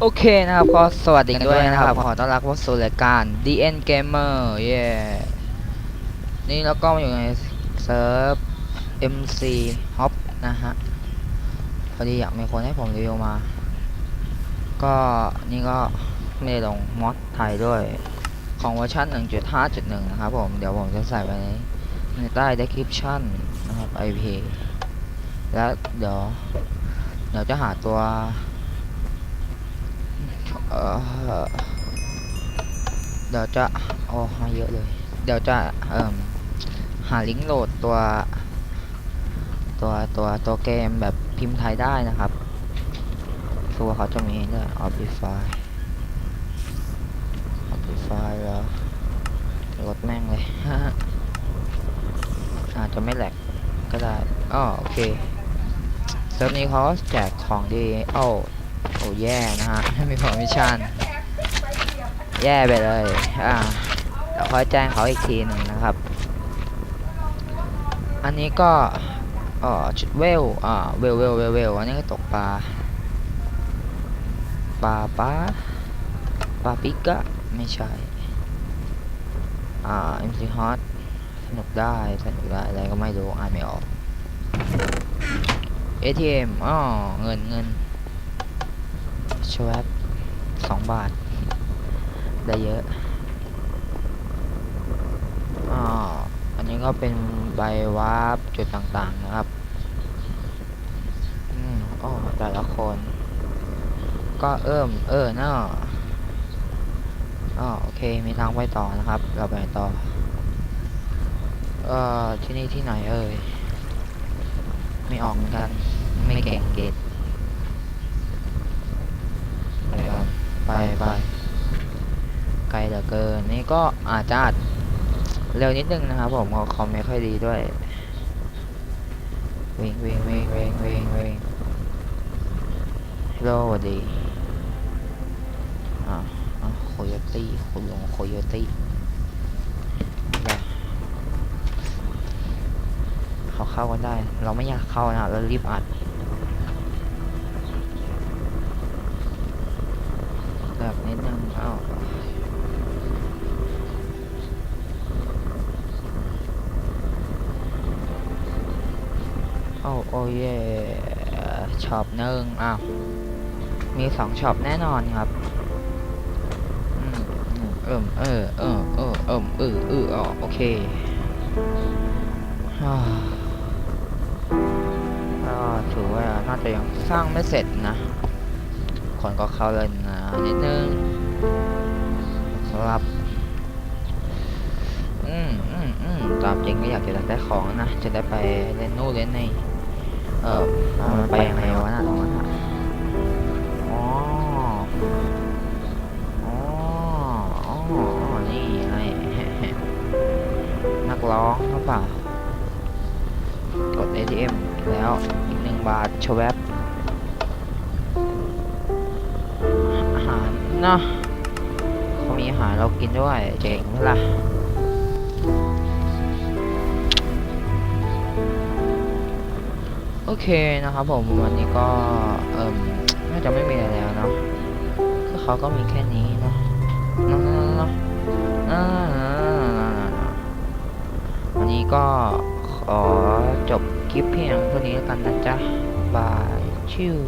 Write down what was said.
โอเคนะครับก็สวัสดีกันด้วยนะครับ ขอต้อนรับเข้าสู่รายการ DN Gamer เย้นี่แล้วก็มาอยู่ในเซิร์ฟ MC Hop นะฮะ พอดีอยากมีคนให้ผมรีวิวมา ก็นี่ก็ไม่ได้ลงมอดไทยด้วย ของเวอร์ชัน1.5.1 นะครับผม เดี๋ยวผมจะใส่ไว้ในในใต้ description นะครับ IP แล้วเดี๋ยวเดี๋ยวจะหาตัว เอ่อเดี๋ยวจะโอ้มาเยอะเลย เดี๋ยวจะเอ่มหาลิงก์โหลดตัว ตัวตัวตัวเกมแบบพิมพ์ไทยได้นะครับ ตัวเขาจะมีเนี่ย Optify Optify แล้วโหลดแม่งเลยอาจจะไม่แหลกก็ได้อ๋อโอเคเซิร์ฟนี้เขาแจกของดีเอ้า โอ้แย่นะฮะไม่มีพอมิชชั่นแย่ไปเลยอ่าเดี๋ยวค่อยแจ้งเขาอีกทีหนึ่งนะครับ อันนี้ก็เอ่อชุดเวลอ่าเวลเวลเวลเวลอันนี้ก็ตกปลาปลาปลาปลาปิกะไม่ใช่อ่า MC Hot สนุกได้สนุกได้อะไรก็ไม่รู้อ่านไม่ออก ATM อ๋อเงินเงิน ชวบสองบาท ได้เยอะอ่าอันนี้ก็เป็นใบวาร์ปจุดต่างๆนะครับอืมโอ้แต่ละคน ก็เอิ่ม เออเนาะอ๋อโอเค มีทางไปต่อนะครับ เราไปต่อ เอ่อ ที่นี่ที่ไหนเอ่ย ไม่ออกเหมือนกัน ไม่เก่งเกต ไปครับ ไปไปไกลเหลือเกินนี่ก็อาจจะเร็วนิดนึงนะครับผมเพราะคอมไม่ค่อยดีด้วยวิ่งวิ่งวิ่งวิ่งวิ่งวิ่งฮัลโหลสวัสดีอ่าอ่าโคโยตี้คุณลุงโคโยตี้เขาเข้ากันได้ เราไม่อยากเข้านะเรารีบอัด แบบ นิดนึงอ้าโอ้โอ้เย่ช็อปหนึ่งอ้าวมีสองช็อปแน่นอนครับอมเอิ่มเออเออเออเอิ่มเออเออออโอเคก็ถือว่าน่าจะยังสร้างไม่เสร็จนะ คนก็เข้าเล่นนะนิดนึงครับอืมอืมอืมตามจริงก็อยากจะได้ของนะ จะได้ไปเล่นนู่นเล่นนี่เออเอามันไปยังไงวะน่ะตรงนั้นอะอ๋ออ๋ออ๋อนี่ไงนักร้องหรือเปล่ากด ATM แล้วอีกหนึ่งบาทชวบ เนาะเขามีอาหารเรากินด้วยเจ๋งไหมล่ะโอเคนะครับผมวันนี้ก็เอ่มน่าจะไม่มีอะไรแล้วเนาะก็เขาก็มีแค่นี้เนาะเนาะเนาะเนาะนะนะวันนี้ก็ขอจบคลิปเพียงเท่านี้แล้วกันนะจ๊ะบายชิว